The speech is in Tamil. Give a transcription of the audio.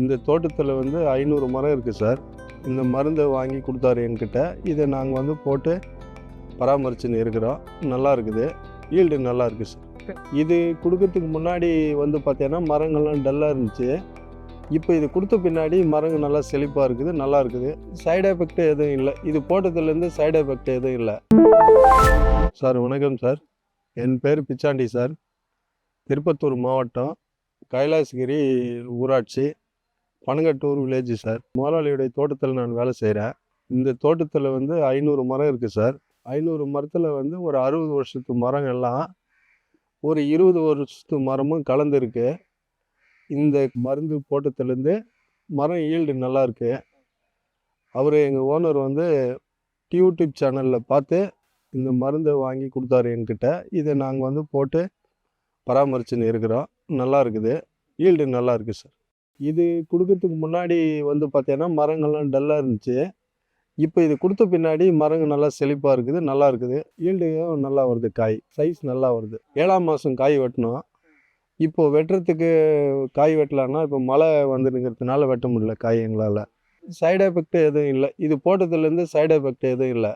இந்த தோட்டத்தில் வந்து ஐநூறு மரம் இருக்குது சார். இந்த மருந்தை வாங்கி கொடுத்தாரு என்கிட்ட. இதை நாங்கள் வந்து போட்டு பராமரிச்சுன்னு இருக்கிறோம். நல்லா இருக்குது. ஈல்டு நல்லா இருக்குது சார். இது கொடுக்கறதுக்கு முன்னாடி வந்து பார்த்தீங்கன்னா மரங்கள்லாம் டல்லாக இருந்துச்சு. இப்போ இது கொடுத்த பின்னாடி மரங்கள் நல்லா செழிப்பாக இருக்குது நல்லா இருக்குது. சைடு எஃபெக்ட் எதுவும் இல்லை. இது போட்டதுலேருந்து சைடு எஃபெக்ட் எதுவும் இல்லை. சார் வணக்கம் சார். என் பேர் பிச்சாண்டி சார். திருப்பத்தூர் மாவட்டம் கைலாசகிரி ஊராட்சி. பனங்கட்டூர் வில்லேஜ் சார். முதலாளியுடைய தோட்டத்தில் நான் வேலை செய்கிறேன் இந்த தோட்டத்தில் வந்து ஐநூறு மரம் இருக்குது சார். ஐநூறு மரத்தில் வந்து ஒரு அறுபது வருஷத்து மரம் எல்லாம் ஒரு இருபது வருஷத்து மரமும் கலந்துருக்கு. இந்த மருந்து போட்டதுலேருந்து மரம் ஈல்டு நல்லாயிருக்கு அவர் எங்கள் ஓனர் வந்து யூடியூப் சேனலில் பார்த்து இந்த மருந்தை வாங்கி கொடுத்தாரு என்கிட்ட. இதை நாங்கள் வந்து போட்டு பராமரிச்சுன்னு இருக்கிறோம். நல்லா இருக்குது. ஈல்டு நல்லா இருக்குது சார். இது கொடுக்கறதுக்கு முன்னாடி வந்து பார்த்தீங்கன்னா மரங்கள்லாம் டல்லாக இருந்துச்சு. இப்போ இது கொடுத்த பின்னாடி மரங்கள் நல்லா செழிப்பாக இருக்குது நல்லா இருக்குது. ஈல்டும் நல்லா வருது காய் சைஸ் நல்லா வருது. ஏழாம் மாதம் காய் வெட்டணும் இப்போது வெட்டுறதுக்கு காய் வெட்டலான்னா இப்போ மழை வந்துடுங்கிறதுனால வெட்ட முடியல காய் எங்களால். சைடு எஃபெக்ட் எதுவும் இல்லை. இது போட்டதுலேருந்து சைடு எஃபெக்ட் எதுவும் இல்லை.